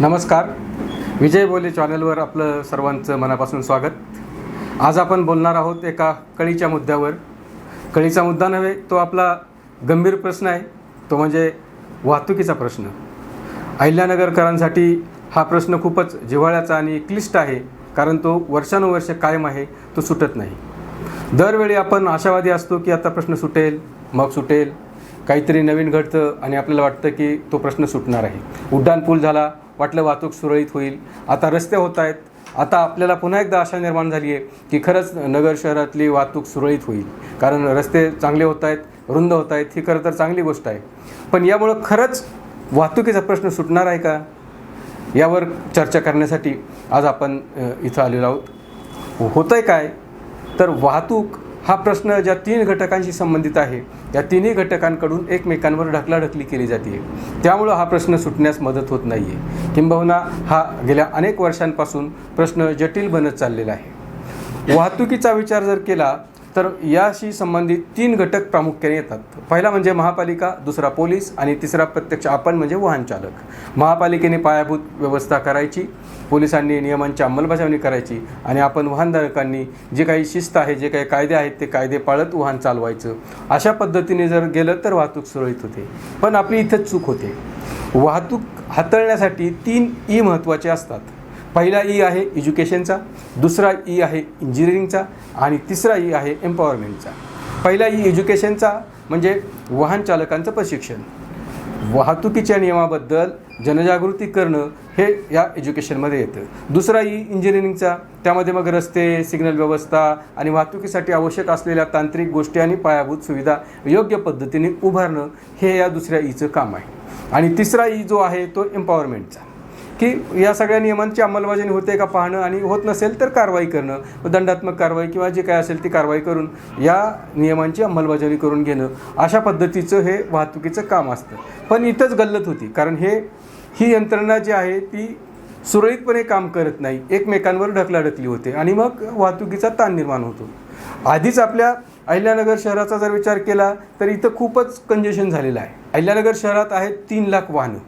नमस्कार. विजय बोले चॅनलवर आपलं सर्वांचं मनापासून स्वागत. आज आपण बोलणार आहोत एका कळीच्या मुद्द्यावर. कळीचा मुद्दा नव्हे तो आपला गंभीर प्रश्न आहे. तो म्हणजे वाहतुकीचा प्रश्न. अहिल्यानगरकरांसाठी हा प्रश्न खूपच जिव्हाळ्याचा आणि क्लिष्ट आहे कारण तो वर्षानुवर्ष कायम आहे तो सुटत नाही. दरवेळी आपण आशावादी असतो की आता प्रश्न सुटेल मग सुटेल काहीतरी नवीन घडतं आणि आपल्याला वाटतं की तो प्रश्न सुटणार आहे. उड्डाण पूल झाला वाटलं वाहतूक सुरळीत होईल. आता रस्ते होत आहेत. आता आपल्याला पुन्हा एकदा आशा निर्माण झाली आहे की खरंच नगर शहरातली वाहतूक सुरळीत होईल. कारण रस्ते चांगले होत आहेत रुंद होत आहेत ही खरं तर चांगली गोष्ट आहे. पण यामुळं खरंच वाहतुकीचा प्रश्न सुटणार आहे का? यावर चर्चा करण्यासाठी आज आपण इथं आलेलो आहोत. होतं आहे काय? तर वाहतूक हा प्रश्न ज्या तीन घटकांशी संबंधित आहे या तिन्ही घटकांकडून एकमेकांवर ढकलाढकली केली जाते त्यामुळं हा प्रश्न सुटण्यास मदत होत नाही आहे किंबहुना हा गेल्या अनेक वर्षांपासून प्रश्न जटिल बनत चाललेला आहे. वाहतुकीचा विचार जर केला तर याशी संबंधित तीन घटक प्रामुख्याने येतात. पहिला म्हणजे महापालिका दुसरा पोलीस आणि तिसरा प्रत्यक्ष आपण म्हणजे वाहन चालक. महापालिकेने पायाभूत व्यवस्था करायची पोलिसांनी नियमांची अंमलबजावणी करायची आणि आपण वाहनधारकांनी जे काही शिस्त आहे जे काही कायदे आहेत ते कायदे पाळत वाहन चालवायचं. अशा पद्धतीने जर गेलं तर वाहतूक सुरळीत होते. पण आपली इथंच चूक होते. वाहतूक हाताळण्यासाठी तीन ई महत्त्वाचे असतात. पहिला ई आहे एज्युकेशनचा दुसरा ई आहे इंजिनिअरिंगचा आणि तिसरा ई आहे एम्पॉवरमेंटचा पहिला ई एज्युकेशनचा म्हणजे वाहन चालकांचं प्रशिक्षण. वाहतुकीच्या नियमाबद्दल जनजागृती करणं हे या एज्युकेशनमध्ये येतं. दुसरा ई इंजिनिअरिंगचा त्यामध्ये मग रस्ते सिग्नल व्यवस्था आणि वाहतुकीसाठी आवश्यक असलेल्या तांत्रिक गोष्टी आणि पायाभूत सुविधा योग्य पद्धतीने उभारणं हे या दुसऱ्या ईचं काम आहे. आणि तिसरा ई जो आहे तो एम्पॉवरमेंटचा की या सगळ्या नियमांची अंमलबजावणी होते का पाहणं आणि होत नसेल तर कारवाई करणं. दंडात्मक कारवाई किंवा जे काय असेल ती कारवाई करून या नियमांची अंमलबजावणी करून घेणं. अशा पद्धतीचं हे वाहतुकीचं काम असतं. पण इथंच गल्लत होती. कारण हे ही यंत्रणा जी आहे ती सुरळीतपणे काम करत नाही. एकमेकांवर ढकलाढकली होते आणि मग वाहतुकीचा ताण निर्माण होतो. आधीच आपल्या अहिल्यानगर शहराचा जर विचार केला तर इथं खूपच कंजेशन झालेलं आहे. अहिल्यानगर शहरात आहेत तीन लाख वाहनं.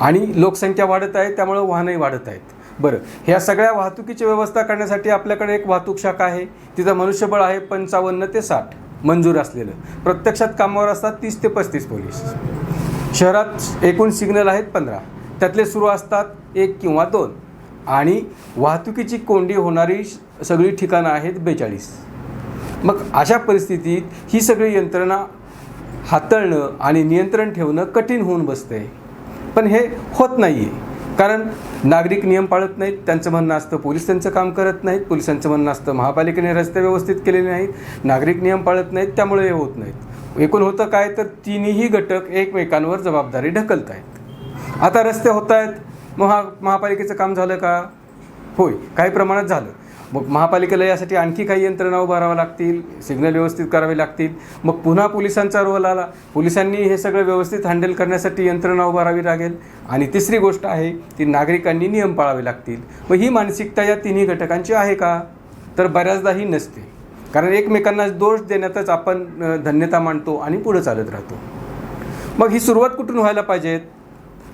आणि लोकसंख्या वाढत आहे त्यामुळं वाहनही वाढत आहेत. बरं ह्या सगळ्या वाहतुकीची व्यवस्था करण्यासाठी आपल्याकडे एक वाहतूक शाखा आहे. तिथं मनुष्यबळ आहे पंचावन्न ते साठ मंजूर असलेलं. प्रत्यक्षात कामावर असतात तीस ते पस्तीस पोलीस. शहरात एकूण सिग्नल आहेत पंधरा. त्यातले सुरू असतात एक किंवा दोन. आणि वाहतुकीची कोंडी होणारी सगळी ठिकाणं आहेत बेचाळीस. मग अशा परिस्थितीत ही सगळी यंत्रणा हाताळणं आणि नियंत्रण ठेवणं कठीण होऊन बसतंय. पण हे होत नाही आहे कारण नागरिक नियम पाळत नाहीत त्यांचं म्हणणं असतं पोलीस त्यांचं काम करत नाहीत पोलिसांचं म्हणणं असतं महापालिकेने रस्ते व्यवस्थित केलेले नाहीत नागरिक नियम पाळत नाहीत त्यामुळे हे होत नाहीत. एकूण होतं काय तर तिन्ही घटक एकमेकांवर जबाबदारी ढकलत आहेत आता रस्ते होत आहेत महा महापालिकेचं काम झालं का? होय काही प्रमाणात झालं. मग महापालिकेला यासाठी आणखी काही यंत्रणा उभाराव्या लागतील सिग्नल व्यवस्थित करावे लागतील. मग पुन्हा पोलिसांचा रोल आला. पोलिसांनी हे सगळं व्यवस्थित हँडल करण्यासाठी यंत्रणा उभारावी लागेल. आणि तिसरी गोष्ट आहे ती नागरिकांनी नियम पाळावे लागतील. मग ही मानसिकता या तिन्ही घटकांची आहे का? तर बऱ्याचदा ही नसते. कारण एकमेकांना दोष देण्यातच आपण धन्यता मानतो आणि पुढे चालत राहतो. मग ही सुरुवात कुठून व्हायला पाहिजेत?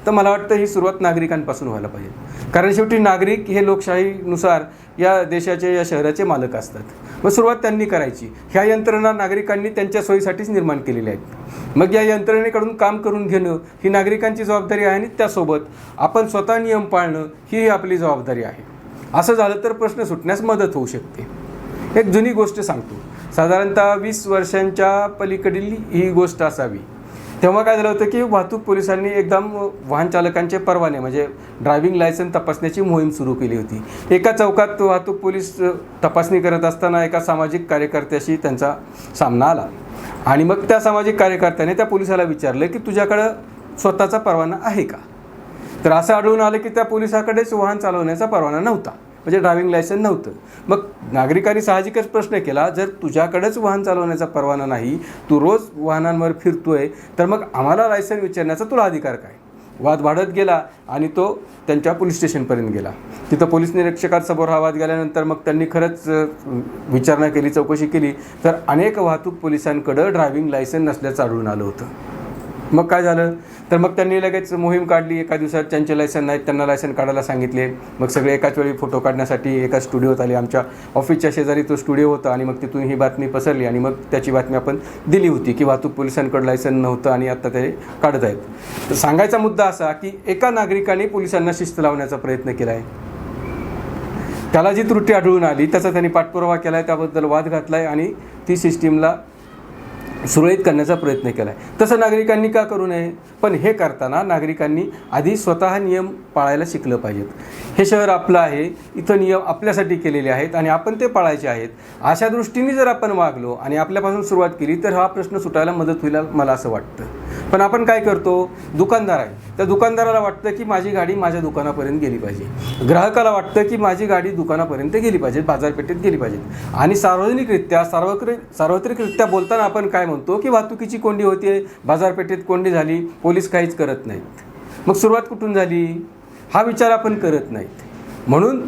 तर मला वाटतं ही सुरुवात नागरिकांपासून व्हायला पाहिजे. कारण शेवटी नागरिक हे लोकशाहीनुसार या देशाचे या शहराचे मालक असतात. मग सुरुवात त्यांनी करायची. ह्या यंत्रणा नागरिकांनी त्यांच्या सोयीसाठीच निर्माण केलेल्या आहेत. मग या यंत्रणेकडून काम करून घेणं ही नागरिकांची जबाबदारी आहे आणि त्यासोबत आपण स्वतः नियम पाळणं ही आपली जबाबदारी आहे. असं झालं तर प्रश्न सुटण्यास मदत होऊ शकते. एक जुनी गोष्ट सांगतो. साधारणतः वीस वर्षांच्या पलीकडील ही गोष्ट असावी. तेव्हा काय झालं होतं की वाहतूक पोलिसांनी एकदम वाहन चालकांचे परवाने म्हणजे ड्रायव्हिंग लायसन तपासण्याची मोहीम सुरू केली होती. एका चौकात वाहतूक पोलीस तपासणी करत असताना एका सामाजिक कार्यकर्त्याशी त्यांचा सामना आला. आणि मग त्या सामाजिक कार्यकर्त्याने त्या पोलिसाला विचारलं की तुझ्याकडं स्वतःचा परवाना आहे का? तर असं आढळून आलं की त्या पोलिसाकडेच वाहन चालवण्याचा परवाना नव्हता. म्हणजे ड्रायव्हिंग लायसन नव्हतं. मग नागरिकांनी साहजिकच प्रश्न केला जर तुझ्याकडेच वाहन चालवण्याचा परवाना नाही तू रोज वाहनांवर फिरतोय तर मग आम्हाला लायसन विचारण्याचा तुला अधिकार काय? वाद वाढत गेला आणि तो त्यांच्या पोलीस स्टेशनपर्यंत गेला. तिथं पोलीस निरीक्षकांसमोर हा वाद गेल्यानंतर मग त्यांनी खरंच विचारणा केली चौकशी केली तर अनेक वाहतूक पोलिसांकडं ड्रायव्हिंग लायसन नसल्याचं आढळून आलं होतं. मग काय झालं? तर मग त्यांनी लगेच मोहीम काढली. एका दिवसात ज्यांचे लायसन नाहीत त्यांना लायसन काढायला सांगितले. मग सगळे एकाच वेळी फोटो काढण्यासाठी एका स्टुडिओत आले. आमच्या ऑफिसच्या शेजारी तो स्टुडिओ होता आणि मग तिथून ही बातमी पसरली आणि मग त्याची बातमी आपण दिली होती की वाहतूक पोलिसांकडे लायसन नव्हतं आणि आता ते काढत आहेत. तर सांगायचा मुद्दा असा की एका नागरिकाने पोलिसांना शिस्त लावण्याचा प्रयत्न केला आहे. त्याला जी त्रुटी आढळून आली त्याचा त्यांनी पाठपुरावा केला आहे त्याबद्दल वाद घातला आहे आणि ती सिस्टीमला सुरळीत करण्याचा प्रयत्न केला आहे तसं नागरिकांनी का करू नये? पण हे करताना नागरिकांनी आधी स्वतः नियम पाळायला शिकलं पाहिजेत. हे शहर आपलं आहे इथं नियम आपल्यासाठी केलेले आहेत आणि आपण ते पाळायचे आहेत. अशा दृष्टीने जर आपण वागलो आणि आपल्यापासून सुरुवात केली तर हा प्रश्न सुटायला मदत होईल मला असं वाटतं. पण आपण काय करतो? दुकानदार आहे. त्या दुकानदाराला वाटतं की माझी गाडी माझ्या दुकानापर्यंत गेली पाहिजे. ग्राहकाला वाटतं की माझी गाडी दुकानापर्यंत गेली पाहिजे बाजारपेठेत गेली पाहिजे. आणि सार्वजनिकरित्या सार्वत्रिक सार्वत्रिकरित्या बोलताना आपण काय म्हणतो की वाहतुकीची कोंडी होते बाजारपेठेत कोंडी झाली पोलीस काहीच करत नाहीत मग सुरुवात कुठून झाली? हा विचार आपण करत नाहीत. म्हणून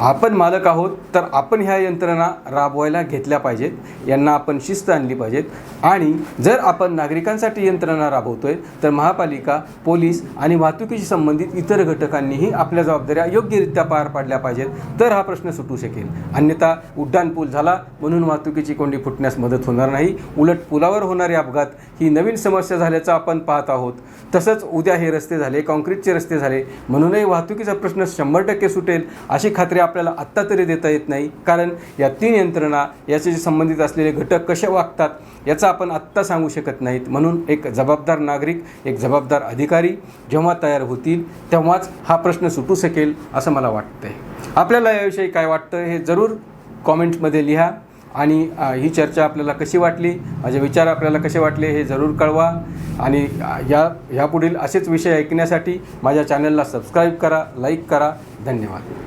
आपण मालक आहोत तर आपण ह्या यंत्रणा राबवायला घेतल्या पाहिजेत. यांना आपण शिस्त आणली पाहिजेत. आणि जर आपण नागरिकांसाठी यंत्रणा राबवतोय तर महापालिका पोलीस आणि वाहतुकीशी संबंधित इतर घटकांनीही आपल्या जबाबदाऱ्या योग्यरित्या पार पाडल्या पाहिजेत. तर हा प्रश्न सुटू शकेल. अन्यथा उड्डाण पूल झाला म्हणून वाहतुकीची कोंडी फुटण्यास मदत होणार नाही. उलट पुलावर होणारे अपघात ही नवीन समस्या झाल्याचं आपण पाहत आहोत. तसंच उद्या हे रस्ते झाले कॉन्क्रीटचे रस्ते झाले म्हणूनही वाहतुकीचा प्रश्न शंभर टक्के सुटेल अशी खात्री आपल्याला आत्ता तरी देता येत नाही. कारण या तीन यंत्रणा याच्याशी संबंधित असलेले घटक कसे वागतात याचा आपण आत्ता सांगू शकत नाहीत. म्हणून एक जबाबदार नागरिक एक जबाबदार अधिकारी जेव्हा तयार होतील तेव्हाच हा प्रश्न सुटू शकेल असं मला वाटतंय. आपल्याला याविषयी काय वाटतं हे जरूर कॉमेंट्समध्ये लिहा. आणि ही चर्चा आपल्याला कशी वाटली माझे विचार आपल्याला कसे वाटले हे जरूर कळवा. आणि या ह्यापुढील असेच विषय ऐकण्यासाठी माझ्या चॅनलला सबस्क्राईब करा लाईक करा. धन्यवाद.